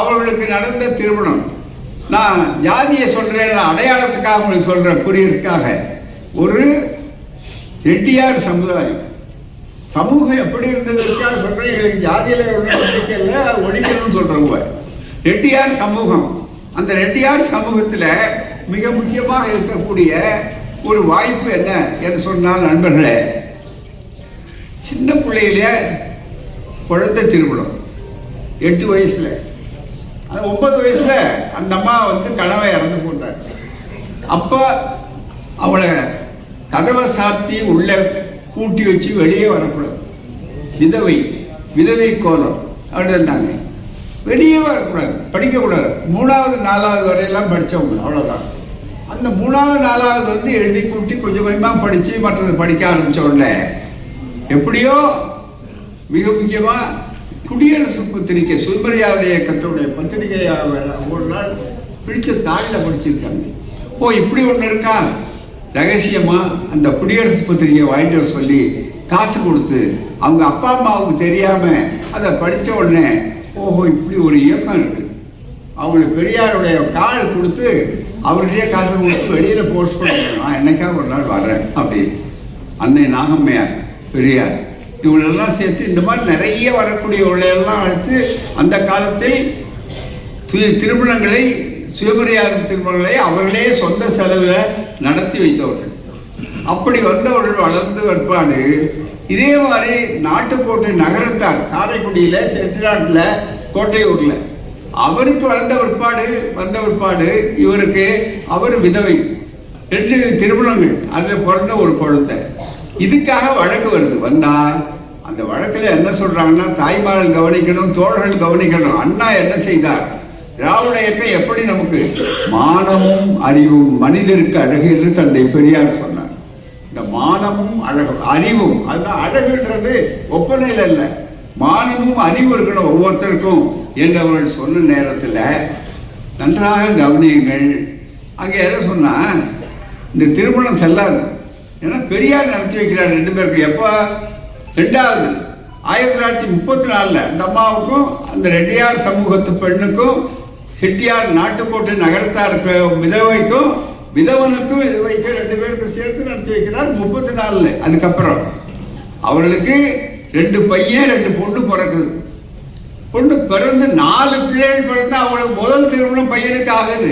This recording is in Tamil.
அவர்களுக்கு நடந்த திருமணம். நான் ஜாதியை சொல்றேன் நான் அடையாளத்துக்காக உங்களுக்கு சொல்றேன் புரியறதுக்காக. ஒரு ரெட்டியார் சமுதாயம். சமூகம் எப்படி இருந்ததுக்காக சொல்றேன் எங்களுக்கு ஜாதியில ஒன்றும் நம்பிக்கை இல்லை அது ஒழிக்கணும்னு சொல்றவங்க ரெட்டியார் சமூகம். அந்த ரெட்டியார் சமூகத்துல மிக முக்கியமாக இருக்கக்கூடிய ஒரு வாய்ப்பு என்ன என்று சொன்னால் நண்பர்களே சின்ன பிள்ளையில குழந்தை திருமணம். எட்டு வயசுல. அது ஒன்பது வயசுல அந்த அம்மா வந்து கனவை இறந்து போட்டார் அப்ப அவளை கதவை சாத்தி உள்ள பூட்டி வச்சு வெளியே வரக்கூடாது. விதவை விதவை கோலம் அப்படி இருந்தாங்க. வெளியே வரக்கூடாது படிக்கக்கூடாது. மூணாவது நாலாவது வரையெல்லாம் படித்தவங்க அவ்வளோதான் அந்த மூணாவது நாலாவது வந்து எழுதி கூட்டி கொஞ்சம் கொஞ்சமாக படித்து மற்றது படிக்க ஆரம்பித்த உடனே எப்படியோ மிக முக்கியமாக குடியரசு பத்திரிகை சுயமரியாதை இயக்கத்துடைய பத்திரிகையாக ஒரு நாள் பிடிச்ச தாளில் படிச்சிருக்காங்க ஓ இப்படி ஒன்று இருக்கா? ரகசியமாக அந்த குடியரசு பத்திரிகையை வாங்கிட்டு வர சொல்லி காசு கொடுத்து அவங்க அப்பா அம்மாவுக்கு தெரியாமல் அதை படித்த உடனே ஓஹோ இப்படி ஒரு இயக்கம் இருக்குது அவங்களுக்கு பெரியாருடைய கால் கொடுத்து அவர்கிட்டயே காசு கொடுத்து வெளியில் போஸ்ட் பண்ணுறேன் நான் என்னைக்காக ஒரு நாள் வர்றேன் அப்படின்னு. அன்னை நாகம்மையார் பெரியார் இவங்களெல்லாம் சேர்த்து இந்த மாதிரி நிறைய வரக்கூடியவர்களெல்லாம் அழைத்து அந்த காலத்தில் திருமணங்களை சுயமரியாதை திருமணங்களை அவர்களே சொந்த செலவில் நடத்தி வைத்தவர்கள். அப்படி வந்தவர்கள் வளர்ந்து பிற்பாடு இதே மாதிரி நாட்டுக்கோட்டை நகரத்தார் காரைக்குடியில் செட்டிநாட்டில் கோட்டையூரில் அவருக்கு வளர்ந்த விற்பாடு வந்த விற்பாடு இவருக்கு அவர் விதவை. ரெண்டு திருமணங்கள் அதில் பிறந்த ஒரு குழந்தை. இதுக்காக வழக்கு வருது. வந்தா அந்த வழக்கில் என்ன சொல்றாங்கன்னா தாய்மார்கள் கவனிக்கணும் தோழர்கள் கவனிக்கணும். அண்ணா என்ன செய்தார்? திராவிட இயக்கம் எப்படி நமக்கு மானமும் அறிவும் மனிதருக்கு அழகு என்று தந்தை பெரியார் சொன்னார். இந்த மானமும் அழகு அறிவும் அதுதான் அழகுன்றது ஒப்பனையில் இல்லை மானமும் அறிவும் இருக்கணும் ஒவ்வொருத்தருக்கும் என்று அவர்கள் சொன்ன நேரத்தில் நன்றாக கவனியுங்கள். அங்கே என்ன சொன்னா இந்த திருமணம் செல்லாது. ஏன்னா பெரியார் நடத்தி வைக்கிறார் ரெண்டு பேருக்கு எப்போ? ரெண்டாவது ஆயிரத்தி தொள்ளாயிரத்தி முப்பத்தி நாலில் அந்த அம்மாவுக்கும் அந்த ரெட்டியார் சமூகத்து பெண்ணுக்கும் செட்டியார் நாட்டுக்கோட்டை நகரத்தார் பெ- விதவைக்கும் விதவனுக்கும் விதவைக்கும் ரெண்டு பேருக்கும் சேர்த்து நடத்தி வைக்கிறார் முப்பத்தி நாலில் அதுக்கப்புறம் அவர்களுக்கு ரெண்டு பையன் ரெண்டு பொண்ணு பிறக்குது. பொண்ணு பிறந்து நாலு பிள்ளைகள் பிறந்து அவங்களுக்கு முதல் திருமணம் பையனுக்கு ஆகுது.